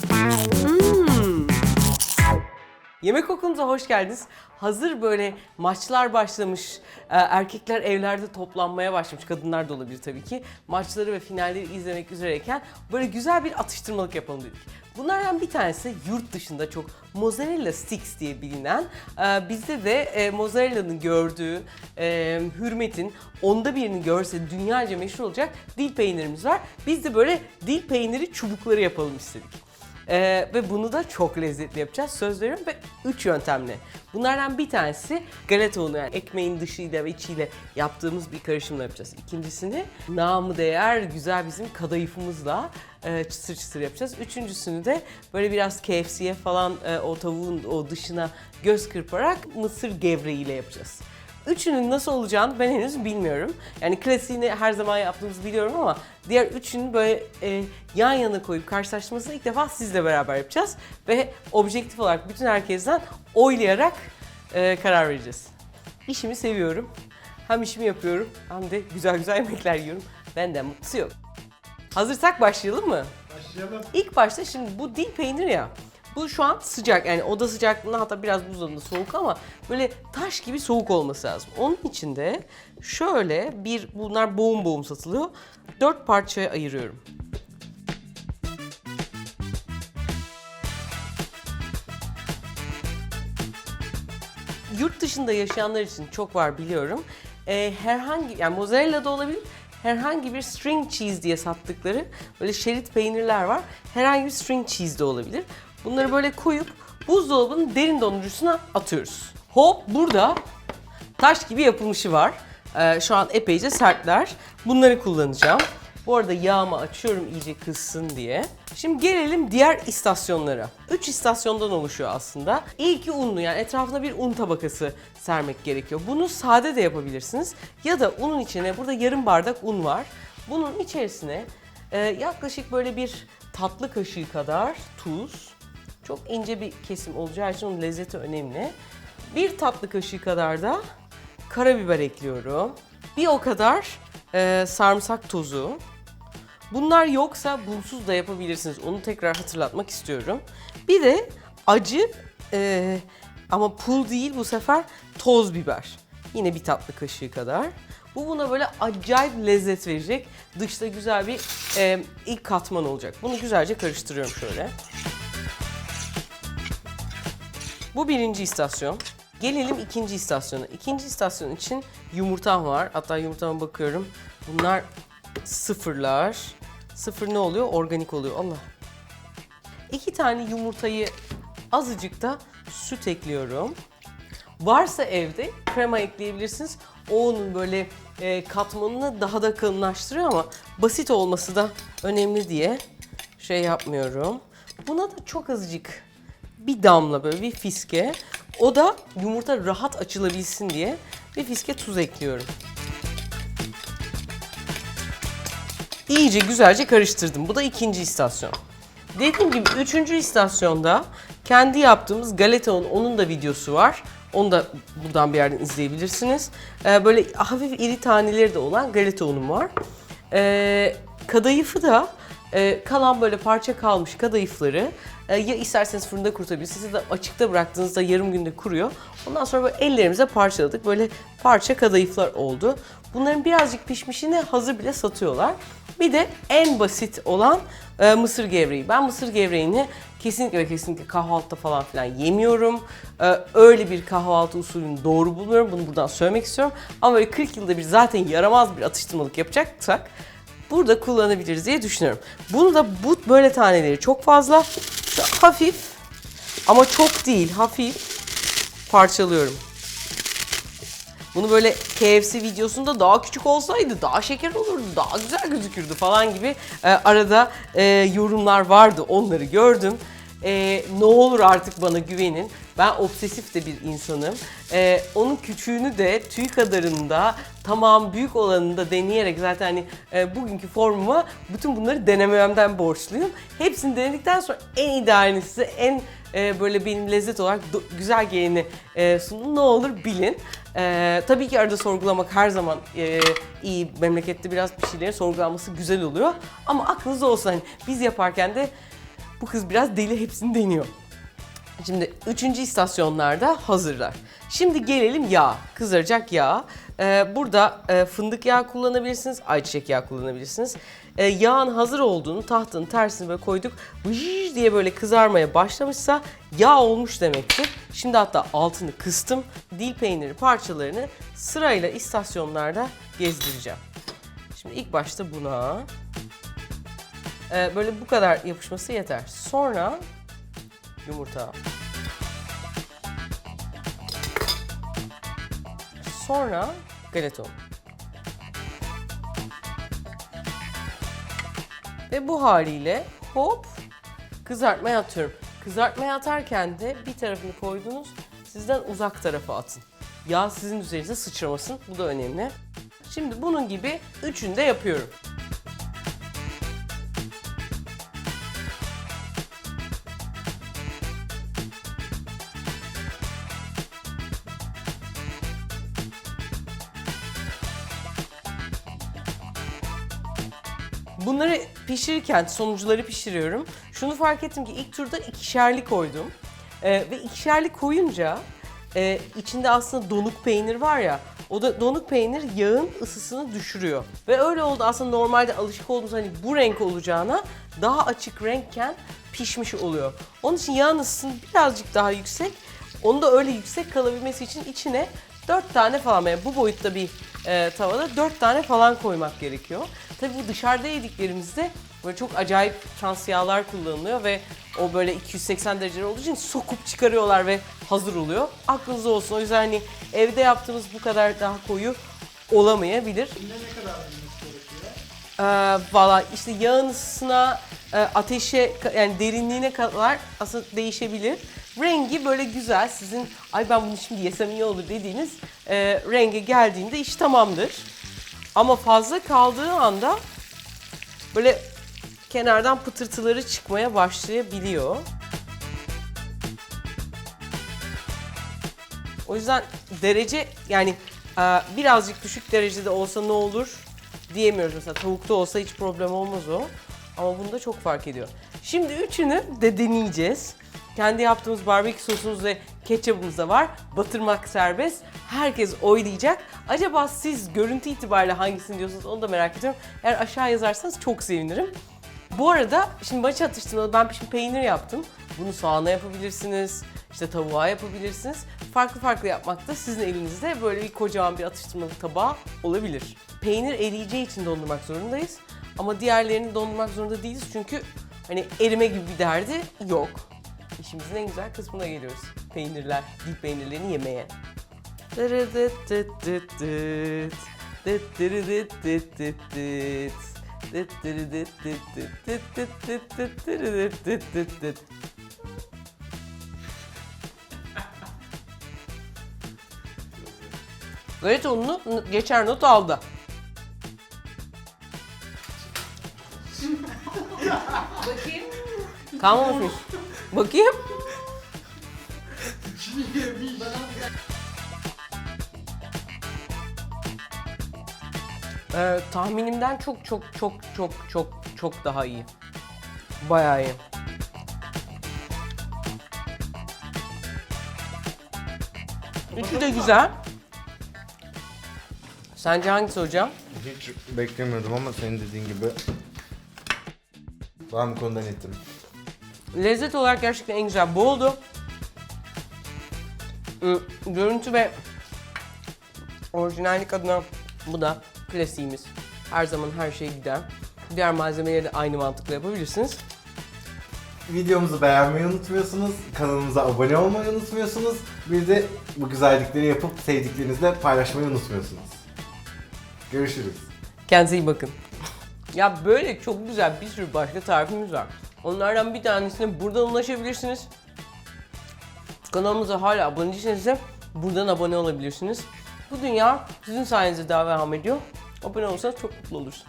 Hmm. Yemek okulumuza hoş geldiniz. Hazır böyle maçlar başlamış, e, erkekler evlerde toplanmaya başlamış, kadınlar da olabilir tabii ki. Maçları ve finalleri izlemek üzereyken böyle güzel bir atıştırmalık yapalım dedik. Bunlardan bir tanesi yurt dışında çok mozzarella sticks diye bilinen, e, bizde de e, mozzarella'nın gördüğü hürmetin onda birini görse dünyaca meşhur olacak dil peynirimiz var. Biz de böyle dil peyniri çubukları yapalım istedik. Ee, ve bunu da çok lezzetli yapacağız. Söz veriyorum ve 3 yöntemle. Bunlardan bir tanesi galeta unu yani ekmeğin dışıyla ve içiyle yaptığımız bir karışımla yapacağız. İkincisini namı değer güzel bizim kadayıfımızla e, çıtır çıtır yapacağız. Üçüncüsünü de böyle biraz KFC'ye falan e, o tavuğun o dışına göz kırparak mısır gevreğiyle yapacağız. Üçünün nasıl olacağını ben henüz bilmiyorum. Yani klasiğini her zaman yaptığımızı biliyorum ama diğer üçünü böyle e, yan yana koyup karşılaştırmasını ilk defa sizle beraber yapacağız. Ve objektif olarak bütün herkesten oylayarak e, karar vereceğiz. İşimi seviyorum. Hem işimi yapıyorum hem de güzel güzel yemekler yiyorum. Benden mutlusu yok. Hazırsak başlayalım mı? Başlayalım. İlk başta şimdi bu dil peynir ya. Bu şu an sıcak yani oda sıcaklığında hatta biraz buzdolabında soğuk ama böyle taş gibi soğuk olması lazım. Onun için de şöyle bir bunlar boğum boğum satılıyor. Dört parçaya ayırıyorum. Yurt dışında yaşayanlar için çok var biliyorum. Ee, herhangi yani mozzarella da olabilir. Herhangi bir string cheese diye sattıkları böyle şerit peynirler var. Herhangi bir string cheese de olabilir. Bunları böyle koyup buzdolabının derin dondurucusuna atıyoruz. Hop burada taş gibi yapılmışı var. Ee, şu an epeyce sertler. Bunları kullanacağım. Bu arada yağımı açıyorum iyice kızsın diye. Şimdi gelelim diğer istasyonlara. 3 istasyondan oluşuyor aslında. İlki unlu yani etrafına bir un tabakası sermek gerekiyor. Bunu sade de yapabilirsiniz. Ya da unun içine burada yarım bardak un var. Bunun içerisine e, yaklaşık böyle bir tatlı kaşığı kadar tuz. Çok ince bir kesim olacağı için onun lezzeti önemli. Bir tatlı kaşığı kadar da karabiber ekliyorum. Bir o kadar e, sarımsak tozu. Bunlar yoksa bunsuz da yapabilirsiniz. Onu tekrar hatırlatmak istiyorum. Bir de acı e, ama pul değil bu sefer toz biber. Yine bir tatlı kaşığı kadar. Bu buna böyle acayip lezzet verecek. Dışta güzel bir e, ilk katman olacak. Bunu güzelce karıştırıyorum şöyle. Bu birinci istasyon. Gelelim ikinci istasyona. İkinci istasyon için yumurtam var. Hatta yumurtama bakıyorum. Bunlar sıfırlar. Sıfır ne oluyor? Organik oluyor. Allah. İki tane yumurtayı azıcık da süt ekliyorum. Varsa evde krema ekleyebilirsiniz. O onun böyle e, katmanını daha da kalınlaştırıyor ama basit olması da önemli diye şey yapmıyorum. Buna da çok azıcık bir damla böyle bir fiske. O da yumurta rahat açılabilsin diye bir fiske tuz ekliyorum. İyice güzelce karıştırdım. Bu da ikinci istasyon. Dediğim gibi üçüncü istasyonda kendi yaptığımız galeta unu, onun da videosu var. Onu da buradan bir yerden izleyebilirsiniz. Ee, böyle hafif iri taneleri de olan galeta unum var. Ee, kadayıfı da e, kalan böyle parça kalmış kadayıfları e, ya isterseniz fırında kurutabilirsiniz ya da açıkta bıraktığınızda yarım günde kuruyor. Ondan sonra böyle ellerimize parçaladık. Böyle parça kadayıflar oldu. Bunların birazcık pişmişini hazır bile satıyorlar. Bir de en basit olan e, mısır gevreği. Ben mısır gevreğini kesinlikle ve kesinlikle kahvaltıda falan filan yemiyorum. E, öyle bir kahvaltı usulünü doğru bulmuyorum. Bunu buradan söylemek istiyorum. Ama böyle 40 yılda bir zaten yaramaz bir atıştırmalık yapacaksak burada kullanabiliriz diye düşünüyorum. Bunu da bu böyle taneleri çok fazla hafif ama çok değil hafif parçalıyorum. Bunu böyle KFC videosunda daha küçük olsaydı daha şeker olurdu, daha güzel gözükürdü falan gibi e, arada e, yorumlar vardı. Onları gördüm. E, ne olur artık bana güvenin. Ben obsesif de bir insanım. E, onun küçüğünü de tüy kadarında tamam büyük olanını da deneyerek zaten hani e, bugünkü formuma bütün bunları denememden borçluyum. Hepsini denedikten sonra en idealini size en e, böyle benim lezzet olarak güzel geleni e, sunun. Ne olur bilin. E, tabii ki arada sorgulamak her zaman e, iyi. Memlekette biraz bir şeylerin sorgulanması güzel oluyor. Ama aklınızda olsun hani biz yaparken de Bu kız biraz deli hepsini deniyor. Şimdi üçüncü istasyonlarda hazırlar. Şimdi gelelim yağ, kızaracak yağ. Ee, burada e, fındık yağı kullanabilirsiniz, ayçiçek yağı kullanabilirsiniz. Ee, yağın hazır olduğunu tahtanın tersine böyle koyduk. Vıjj diye böyle kızarmaya başlamışsa yağ olmuş demektir. Şimdi hatta altını kıstım. Dil peyniri parçalarını sırayla istasyonlarda gezdireceğim. Şimdi ilk başta buna. Ee, böyle bu kadar yapışması yeter. Sonra yumurta. Sonra galeton. Ve bu haliyle hop kızartmaya atıyorum. Kızartmaya atarken de bir tarafını koydunuz, sizden uzak tarafa atın. Yağ sizin üzerinize sıçramasın. Bu da önemli. Şimdi bunun gibi üçünü de yapıyorum. Bunları pişirirken sonuçları pişiriyorum. Şunu fark ettim ki ilk turda ikişerli koydum. Ee, ve ikişerli koyunca e, içinde aslında donuk peynir var ya o da donuk peynir yağın ısısını düşürüyor. Ve öyle oldu aslında normalde alışık olduğumuz hani bu renk olacağına daha açık renkken pişmiş oluyor. Onun için yağın ısısını birazcık daha yüksek. Onu da öyle yüksek kalabilmesi için içine 4 tane falan yani bu boyutta bir e, tavada 4 tane falan koymak gerekiyor. Tabii bu dışarıda yediklerimizde böyle çok acayip trans yağlar kullanılıyor ve o böyle 280 derece olduğu için sokup çıkarıyorlar ve hazır oluyor. Aklınızda olsun. O yüzden hani evde yaptığımız bu kadar daha koyu olamayabilir. Ee, Valla işte yağın ısısına, e, ateşe yani derinliğine kadar aslında değişebilir. Rengi böyle güzel sizin ay ben bunu şimdi yesem iyi olur dediğiniz e, renge geldiğinde iş tamamdır. Ama fazla kaldığı anda böyle kenardan pıtırtıları çıkmaya başlayabiliyor. O yüzden derece yani e, birazcık düşük derecede olsa ne olur diyemiyoruz. Mesela tavukta olsa hiç problem olmaz o. Ama bunda çok fark ediyor. Şimdi üçünü de deneyeceğiz. Kendi yaptığımız barbekü sosumuz ve ketçapımız da var. Batırmak serbest. Herkes oylayacak. Acaba siz görüntü itibariyle hangisini diyorsunuz onu da merak ediyorum. Eğer aşağı yazarsanız çok sevinirim. Bu arada şimdi maç atıştırmalı ben şimdi peynir yaptım. Bunu soğana yapabilirsiniz, işte tavuğa yapabilirsiniz. Farklı farklı yapmak da sizin elinizde böyle bir kocaman bir atıştırmalık tabağı olabilir. Peynir eriyeceği için dondurmak zorundayız. Ama diğerlerini dondurmak zorunda değiliz çünkü hani erime gibi bir derdi yok. İşimizin en güzel kısmına geliyoruz. Peynirler, dil peynirlerini yemeye. Gayet unlu geçer not aldı. Bakayım. Kalmamış. Bakayım. Ee, tahminimden çok çok çok çok çok çok daha iyi. Bayağı iyi. Üçü de güzel. Sence hangisi hocam? Hiç beklemiyordum ama senin dediğin gibi ben bu konuda netim. Lezzet olarak gerçekten en güzel bu oldu. Görüntü ve orijinallik adına bu da klasiğimiz. Her zaman her şey gider. Diğer malzemeleri de aynı mantıkla yapabilirsiniz. Videomuzu beğenmeyi unutmuyorsunuz, kanalımıza abone olmayı unutmuyorsunuz. Bir de bu güzellikleri yapıp sevdiklerinizle paylaşmayı unutmuyorsunuz. Görüşürüz. Kendinize iyi bakın. Ya böyle çok güzel bir sürü başka tarifimiz var. Onlardan bir tanesine buradan ulaşabilirsiniz. Kanalımıza hala abone değilseniz de buradan abone olabilirsiniz. Bu dünya sizin sayenizde devam ediyor. Abone olursanız çok mutlu oluruz.